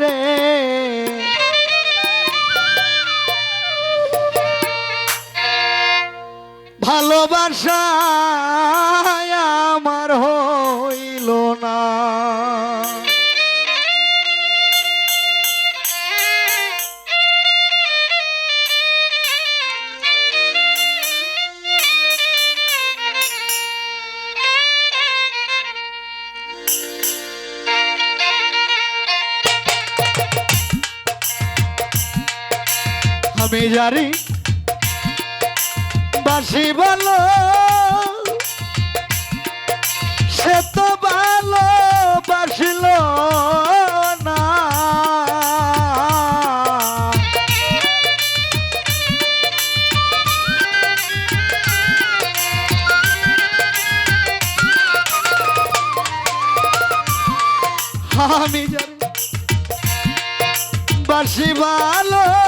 রে। ভালোবাসা জানি বাসি ভালো সে তো ভালো বাসিল আমি জানি বাসি ভালো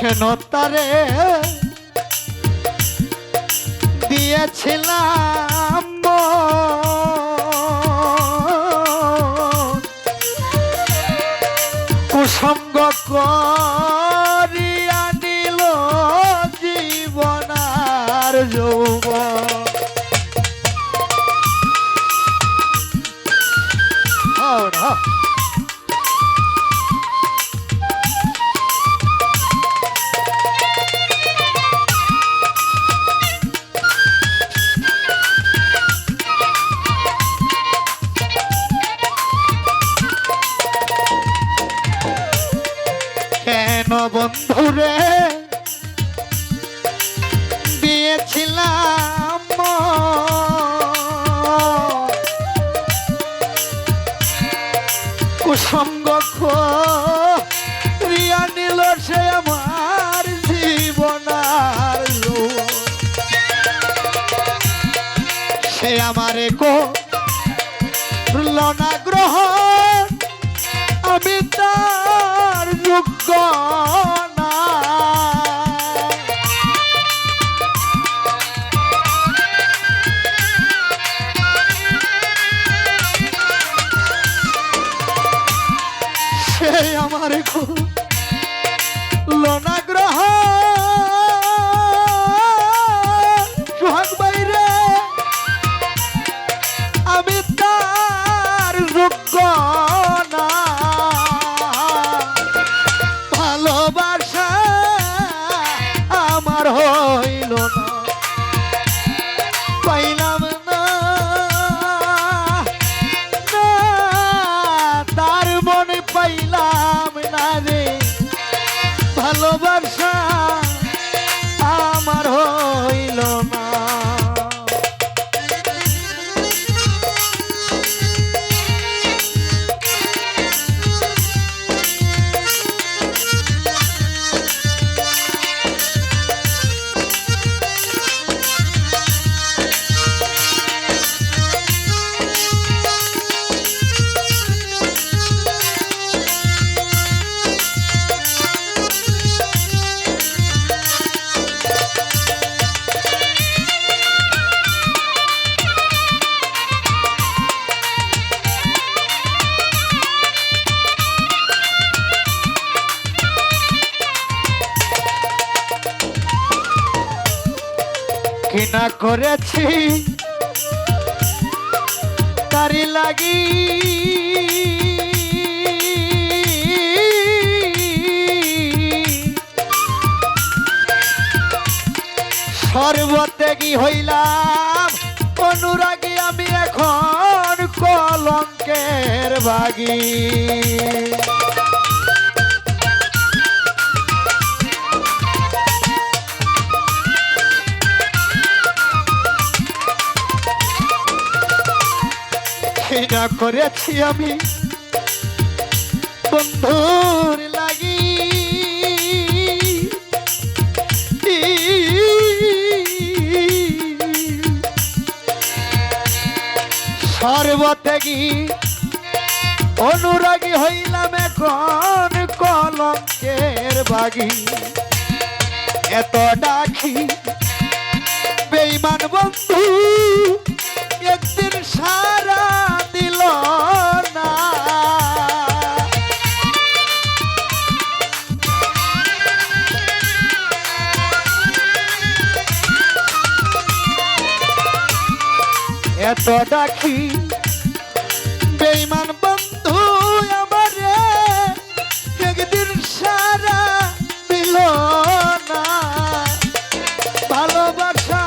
কেন তারে দিয়েছিলাম। কুসঙ্গ করিয়া নিল জীবনার যৌবন বন্ধুরে দিয়েছিলাম। কুসঙ্গ রিয়া নিল সে আমার জীবনার সে আমারে কো যোগ্য না সে আমার লনা কি করেছি তারি লাগি। সর্বত্যাগী হইলাম অনুরাগী আমি এখন কলঙ্কের বাগী। ঘৃণা করেছি আমি। বন্ধুর লাগি। সর্বত্যাগী অনুরাগী হইলাম এখন কলঙ্কের বাগি। এত ডাকি, বেইমান বন্ধু ডাকি বেইমান বন্ধু, আমারে একদিন সারা দিল না। ভালোবাসা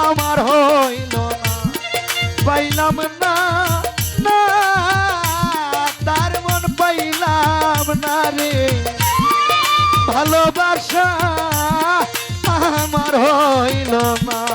আমার হইল না। পাইলাম না না, তার মন পাইলাম না রে। ভালোবাসা আমার হইল না।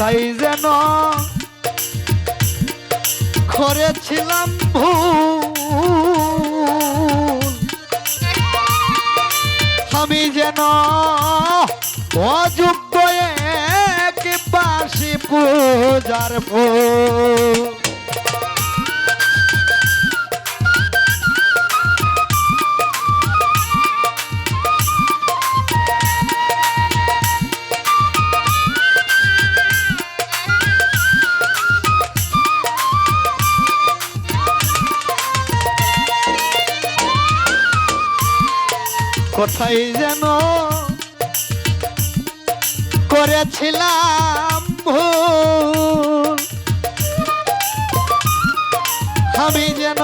কোথায় যেন করেছিলাম ভুল। আমি যেন অযোগ্য এক বাসি পূজার ফুল কোথায় যেন করেছিলাম ভুল। আমি যেন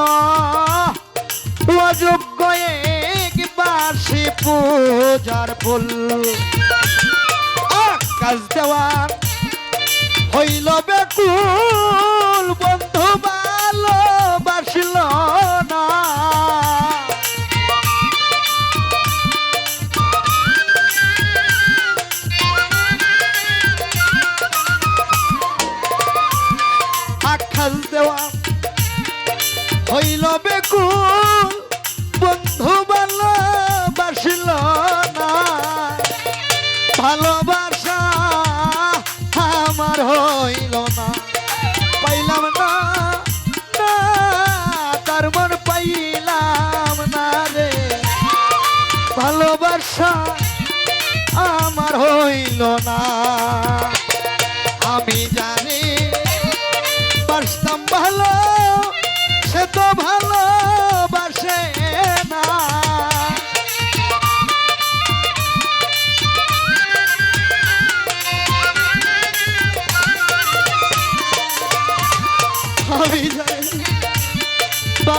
অযোগ্য এক বাসি পূজার ফুল। আকাশ দেওয়ার হইল বেকুল আখাল দেওয়া হইল বেকুল বন্ধু ভালোবাসিল না। ভালোবাসা আমার হইল না। পাইলাম না তার পাইলাম না রে। ভালোবাসা আমার হইল না।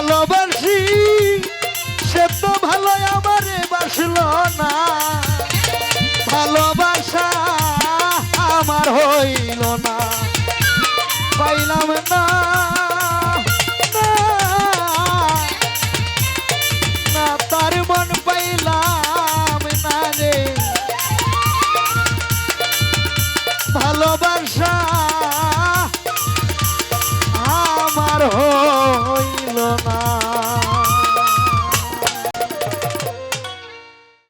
ভালোবাসি সে তো ভালো আমারে বাসল না। ভালোবাসা আমার হইল না। পাইলাম না।